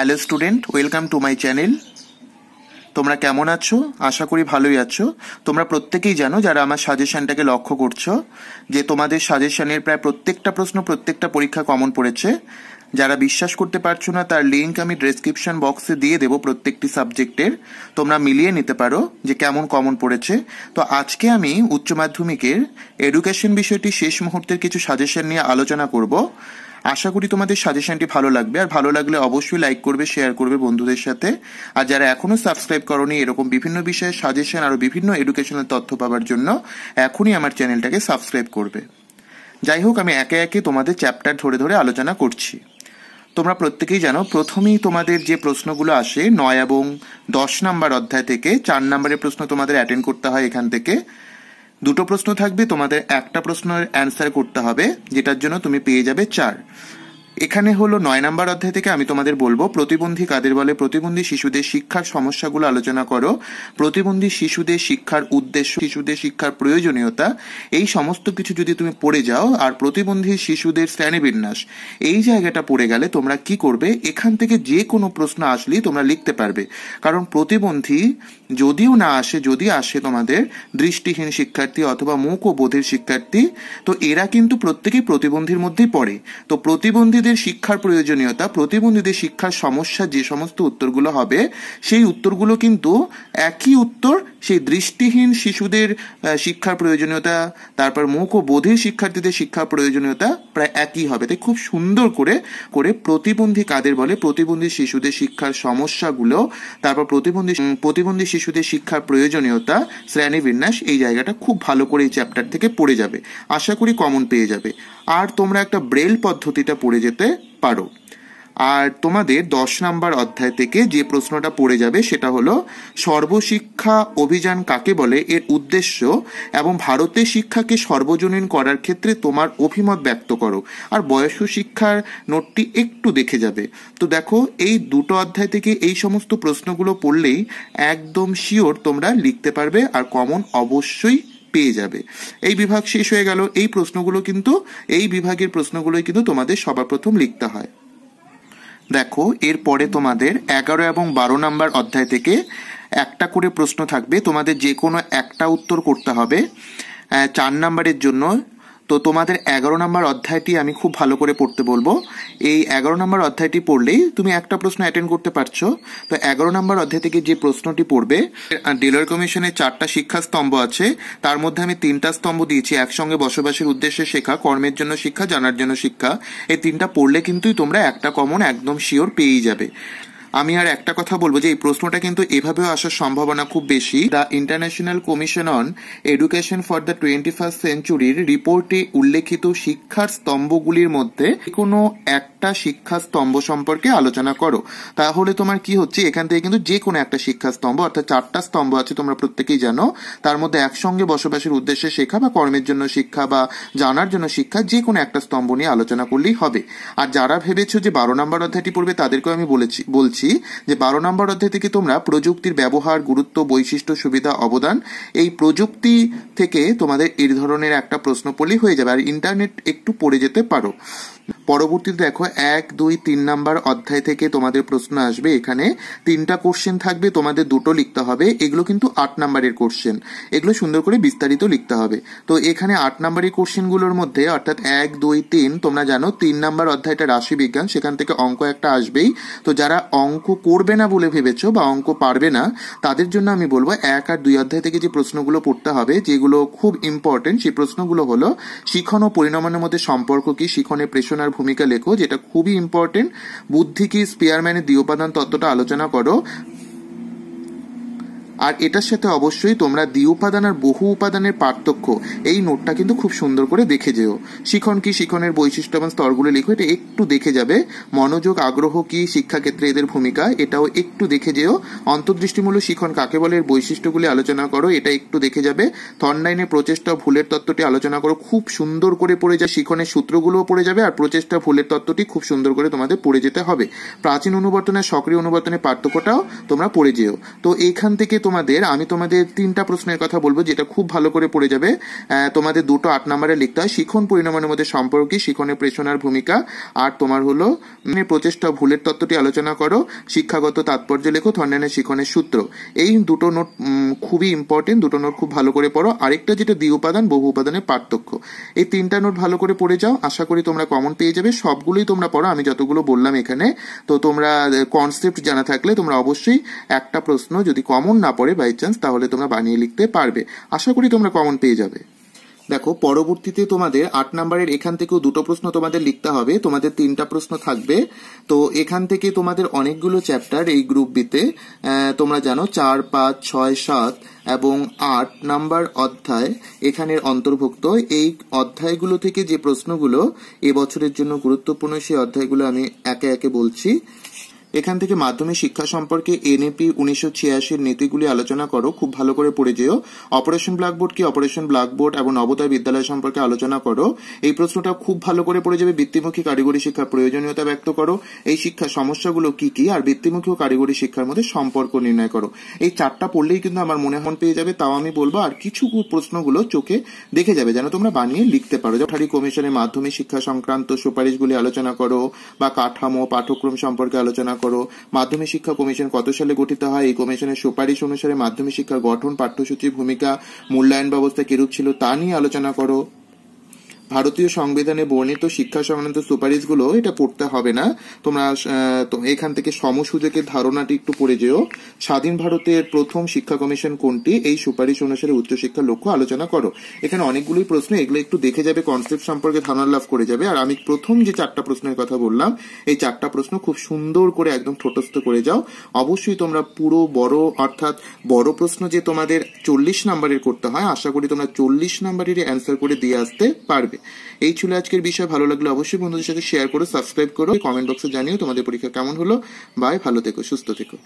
Hello student, welcome to my channel. তোমরা কেমন আছো? আশা করি ভালোই আছো। তোমরা প্রত্যেকেই জানো যারা আমার সাজেশনটাকে লক্ষ্য করছ যে তোমাদের সাজেশনের প্রায় প্রত্যেকটা প্রশ্ন প্রত্যেকটা পরীক্ষা কমন পড়েছে। যারা বিশ্বাস করতে পারছ না, তার লিঙ্ক আমি ডেসক্রিপশন বক্সে দিয়ে দেবো প্রত্যেকটি সাবজেক্টের। তোমরা মিলিয়ে নিতে পারো যে কেমন কমন পড়েছে। তো আজকে আমি উচ্চ মাধ্যমিকের এডুকেশন বিষয়টি শেষ মুহূর্তের কিছু সাজেশন নিয়ে আলোচনা করব। আশা করি তোমাদের সাজেশনটি ভালো লাগবে। আর ভালো লাগলে অবশ্যই লাইক করবে শেয়ার করবে বন্ধুদের সাথে। আর যারা এখনও সাবস্ক্রাইব করনি, এরকম বিভিন্ন বিষয়ে সাজেশন আর বিভিন্ন এডুকেশনাল তথ্য পাওয়ার জন্য এখনই আমার চ্যানেলটাকে সাবস্ক্রাইব করবে। যাই হোক, আমি একে একে তোমাদের চ্যাপ্টার ধরে ধরে আলোচনা করছি। তোমরা প্রত্যেকেই জানো, প্রথমেই তোমাদের যে প্রশ্নগুলো আসে, নয় এবং দশ নাম্বার অধ্যায় থেকে চার নাম্বারের প্রশ্ন তোমাদের অ্যাটেন্ড করতে হয় এখান থেকে। দুটো প্রশ্ন থাকবে, তোমাদের একটা প্রশ্নের অ্যান্সার করতে হবে, যেটার জন্য তুমি পেয়ে যাবে চার। এখানে হলো নয় নাম্বার অধ্যায় থেকে আমি তোমাদের বলব, প্রতিবন্ধী কাদের বলে? প্রতিবন্ধী শিশুদের শিক্ষার সমস্যাগুলো আলোচনা করো। প্রতিবন্ধী শিশুদের শিক্ষার উদ্দেশ্য, শিশুদের শিক্ষার প্রয়োজনীয়তা, এই সমস্ত কিছু যদি তুমি পড়ে যাও, আর প্রতিবন্ধী শিশুদের শ্রেণীবিন্যাস, এই জায়গাটা পড়ে গেলে তোমরা কি করবে? এখান থেকে যে কোনো প্রশ্ন আসলেই তোমরা লিখতে পারবে। কারণ প্রতিবন্ধী যদিও না আসে, যদি আসে তোমাদের দৃষ্টিহীন শিক্ষার্থী অথবা মুখ ও বোধের শিক্ষার্থী, তো এরা কিন্তু প্রত্যেকেই প্রতিবন্ধীর মধ্যেই পড়ে। তো প্রতিবন্ধীদের শিক্ষার প্রয়োজনীয়তা, প্রতিবন্ধীদের শিক্ষার সমস্যা, যে সমস্ত উত্তরগুলো হবে, সেই উত্তরগুলো কিন্তু একই উত্তর, সেই দৃষ্টিহীন শিশুদের শিক্ষার প্রয়োজনীয়তা, তারপর মুখ ও বোধের শিক্ষার্থীদের শিক্ষার প্রয়োজনীয়তা প্রায় একই হবে। তাই খুব সুন্দর করে করে প্রতিবন্ধী কাদের বলে? প্রতিবন্ধী শিশুদের শিক্ষার সমস্যাগুলো, তারপর প্রতিবন্ধী প্রতিবন্ধী শিশুদের শিক্ষার প্রয়োজনীয়তা শ্রেণি বিন্যাস এই জায়গাটা খুব ভালো করে এই চ্যাপ্টার থেকে পড়ে যাবে। আশা করি কমন পেয়ে যাবে। আর তোমরা একটা ব্রেল পদ্ধতিটা পড়ে যেতে পারো। আর তোমাদের দশ নাম্বার অধ্যায় থেকে যে প্রশ্নটা পড়ে যাবে সেটা হলো, সর্বশিক্ষা অভিযান কাকে বলে, এর উদ্দেশ্য এবং ভারতের শিক্ষাকে সর্বজনীন করার ক্ষেত্রে তোমার অভিমত ব্যক্ত করো। আর বয়স্ক শিক্ষার নোটটি একটু দেখে যাবে। তো দেখো, এই দুটো অধ্যায় থেকে এই সমস্ত প্রশ্নগুলো পড়লেই একদম শিওর তোমরা লিখতে পারবে আর কমন অবশ্যই পেয়ে যাবে। এই বিভাগ শেষ হয়ে গেল। এই প্রশ্নগুলো কিন্তু, এই বিভাগের প্রশ্নগুলোই কিন্তু তোমাদের সবার প্রথম লিখতে হয়। দেখো, এরপরে তোমাদের এগারো এবং বারো নাম্বার অধ্যায় থেকে একটা করে প্রশ্ন থাকবে। তোমাদের যে কোনো একটা উত্তর করতে হবে। চার নম্বরের জন্য তো তোমাদের এগারো নম্বর অধ্যায়টি আমি খুব ভালো করে পড়তে বলব। এই এগারো নম্বর অধ্যায়টি পড়লেই তুমি একটা প্রশ্ন অ্যাটেন্ড করতে পারছ। তো এগারো নম্বর অধ্যায় থেকে যে প্রশ্নটি পড়বে ডিলার কমিশনের চারটা শিক্ষা স্তম্ভ আছে। তার মধ্যে আমি তিনটা স্তম্ভ দিয়েছি, একসঙ্গে বসবাসের উদ্দেশ্যে শেখা, কর্মের জন্য শিক্ষা, জানার জন্য শিক্ষা। এই তিনটা পড়লে কিন্তুই তোমরা একটা কমন একদম শিওর পেয়েই যাবে। আমি আর একটা কথা বলব যে এই প্রশ্নটা কিন্তু এভাবেও আসার সম্ভাবনা খুব বেশি। The international commission on education for the twenty first সেঞ্চুরির রিপোর্টে উল্লেখিত শিক্ষার স্তম্ভগুলির মধ্যে কোনো একটা শিক্ষা স্তম্ভ সম্পর্কে আলোচনা করো। তাহলে তোমার কি হচ্ছে? এখান থেকে কিন্তু যে কোনো একটা শিক্ষা স্তম্ভ, অর্থাৎ চারটা স্তম্ভ আছে তোমরা প্রত্যেকেই জানো, তার মধ্যে একসঙ্গে বসবাসের উদ্দেশ্যে শেখা বা কর্মের জন্য শিক্ষা বা জানার জন্য শিক্ষা যে কোনো একটা স্তম্ভ নিয়ে আলোচনা করলেই হবে। আর যারা ভেবেছো যে বারো নম্বর অধ্যায়টি পড়বে তাদেরকেও আমি বলেছি, বলছি বলছি যে বারো নম্বর অধ্যায় থেকে তোমরা প্রযুক্তির ব্যবহার, গুরুত্ব, বৈশিষ্ট্য, সুবিধা, অবদান এই প্রযুক্তি থেকে তোমাদের এই ধরনের একটা প্রশ্ন পড়লেই হয়ে যাবে। আর ইন্টারনেট একটু পড়ে যেতে পারো। পরবর্তীতে দেখো, এক, দুই, তিন নাম্বার অধ্যায় থেকে তোমাদের প্রশ্ন আসবে এখানে, তিনটা কোশ্চেন থাকবে, তোমাদের দুটো লিখতে হবে, এগুলো কিন্তু আট নাম্বারের কোশ্চেন এগুলো সুন্দর করে বিস্তারিত লিখতে হবে। তো এখানে আট নাম্বারের কোশ্চেনগুলোর মধ্যে, অর্থাৎ এক, দুই, তিন, তোমরা জানো, তিন নাম্বার অধ্যায়টা রাশি বিজ্ঞান সেখান থেকে অঙ্ক একটা আসবেই। তো যারা অঙ্ক করবে না বলে ভেবেছো বা অঙ্ক পারবে না, তাদের জন্য আমি বলব, এক আর দুই অধ্যায় থেকে যে প্রশ্নগুলো পড়তে হবে, যেগুলো খুব ইম্পর্টেন্ট সেই প্রশ্নগুলো হলো, শিখন ও পরিণামের মধ্যে সম্পর্ক কি? শিখনের প্রেষণার ভূমিকা লেখো যেটা খুবই ইম্পর্টেন্ট বুদ্ধি কি স্পিয়ারম্যানের দ্বি উপাদান তত্ত্বটা আলোচনা করো। আর এটার সাথে অবশ্যই তোমরা দ্বি উপাদান আর বহু উপাদানের পার্থক্য। এই নোটটা কিন্তু খুব সুন্দর করে দেখে যেও। শিখন কি, শিখনের বৈশিষ্ট্য এবং স্তরগুলো লিখো, এটা একটু দেখে যাবে। মনোযোগ, আগ্রহ কি, শিক্ষাক্ষেত্রে এদের ভূমিকা, এটাও একটু দেখে যেও। অন্তর্দৃষ্টিমূলক শিখন কাকে বলে, এর বৈশিষ্ট্যগুলি আলোচনা করো, এটা একটু দেখে যাবে। থর্নলাইনের প্রচেষ্টা, ভুলের তত্ত্বটি আলোচনা করো, খুব সুন্দর করে পড়ে যায়। শিখনের সূত্রগুলোও পড়ে যাবে আর প্রচেষ্টা, ভুলের তত্ত্বটি খুব সুন্দর করে তোমাদের পড়ে যেতে হবে। প্রাচীন অনুবর্তনের সক্রিয় অনুবর্তনের পার্থক্যটাও তোমরা পড়ে যেও। তো এইখান থেকে তোমাদের আমি তোমাদের তিনটা প্রশ্নের কথা বলব যেটা খুব ভালো করে পড়ে যাবে। তোমাদের দুটো আট নম্বরে লিখতে হয় শিখন পরিণামের মধ্যে সম্পর্ক শিখনের প্রেষণার ভূমিকা। আর তোমার হলো উম, প্রচেষ্টা ভুলের তত্ত্বটি আলোচনা করো শিক্ষাগত তাৎপর্য লেখো থন্ডানের শিখনের সূত্র। এই দুটো নোট খুবই ইম্পর্টেন্ট দুটো নোট খুব ভালো করে পড়ো। আরেকটা যেটা দ্বি উপাদান বহু উপাদানের পার্থক্য। এই তিনটা নোট ভালো করে পড়ে যাও আশা করি তোমরা কমন পেয়ে যাবে। সবগুলোই তোমরা পড়ো আমি যতগুলো বললাম এখানে। তো তোমরা কনসেপ্ট জানা থাকলে তোমরা অবশ্যই একটা প্রশ্ন যদি কমন না পড়ে বাই চান্স তাহলে তোমরা বানিয়ে লিখতে পারবে। আশা করি তোমরা কমন পেয়ে যাবে। দেখো, পরবর্তীতে তোমাদের আট নম্বরের এখান থেকেও দুটো প্রশ্ন তোমাদের লিখতে হবে। তোমাদের তিনটা প্রশ্ন থাকবে। তো এখান থেকে তোমাদের অনেকগুলো চ্যাপ্টার এই গ্রুপ বিতে তোমরা জানো, চার, পাঁচ, ছয়, সাত এবং আট নাম্বার অধ্যায় এখানের অন্তর্ভুক্ত। এই অধ্যায়গুলো থেকে যে প্রশ্নগুলো এবছরের জন্য গুরুত্বপূর্ণ সেই অধ্যায়গুলো আমি একে একে বলছি। এখান থেকে মাধ্যমিক শিক্ষা সম্পর্কে এনএপি উনিশশো ছিয়াশির নীতিগুলি আলোচনা করো, খুব ভালো করে পড়ে যেও। অপারেশন ব্ল্যাকবোর্ড কি অপারেশন ব্ল্যাকবোর্ড এবং নবোদয় বিদ্যালয় সম্পর্কে আলোচনা করো। এই প্রশ্নটা খুব ভালো করে পড়ে যাবে বৃত্তিমুখী কারিগরি শিক্ষার প্রয়োজনীয়তা ব্যক্ত করো। এই শিক্ষার সমস্যাগুলো কি কি আর বৃত্তিমুখী ও কারিগরি শিক্ষার মধ্যে সম্পর্ক নির্ণয় করো। এই চারটা পড়লেই কিন্তু আমার মনে মন পেয়ে যাবে, তাও আমি বলব আর কিছু প্রশ্নগুলো চোখে দেখে যাবে যেন তোমরা বানিয়ে লিখতে পারো। যথারি কমিশনের মাধ্যমিক শিক্ষা সংক্রান্ত সুপারিশগুলি আলোচনা করো বা কাঠামো, পাঠ্যক্রম সম্পর্কে আলোচনা করো। মাধ্যমিক শিক্ষা কমিশন কত সালে গঠিত হয়? এই কমিশনের সুপারিশ অনুসারে মাধ্যমিক শিক্ষার গঠন পাঠ্যসূচির ভূমিকা, মূল্যায়ন ব্যবস্থা কিরূপ ছিল তা নিয়ে আলোচনা করো। ভারতীয় সংবিধানে বর্ণিত শিক্ষা সংক্রান্ত সুপারিশগুলো এটা পড়তে হবে না। তোমরা এখান থেকে সমসুযোগের ধারণাটি একটু পড়ে যেও। স্বাধীন ভারতের প্রথম শিক্ষা কমিশন কোনটি? এই সুপারিশ অনুসারে উচ্চশিক্ষার লক্ষ্য আলোচনা করো। এখানে অনেকগুলোই প্রশ্ন, এগুলো একটু দেখে যাবে কনসেপ্ট সম্পর্কে ধারণা লাভ করে যাবে। আর আমি প্রথম যে চারটা প্রশ্নের কথা বললাম, এই চারটা প্রশ্ন খুব সুন্দর করে একদম ঠোঁটস্থ করে যাও। অবশ্যই তোমরা পুরো বড়, অর্থাৎ বড় প্রশ্ন যে তোমাদের চল্লিশ নাম্বারের করতে হয়, আশা করি তোমরা চল্লিশ নাম্বারেরই অ্যান্সার করে দিয়ে আসতে পারবে। এই ছিল আজকের বিষয়। ভালো লাগলে অবশ্যই বন্ধুদের সাথে শেয়ার করো সাবস্ক্রাইব করো। কমেন্ট বক্সে জানিও তোমাদের পরীক্ষা কেমন হলো। বাই ভালো থেকো, সুস্থ থেকো।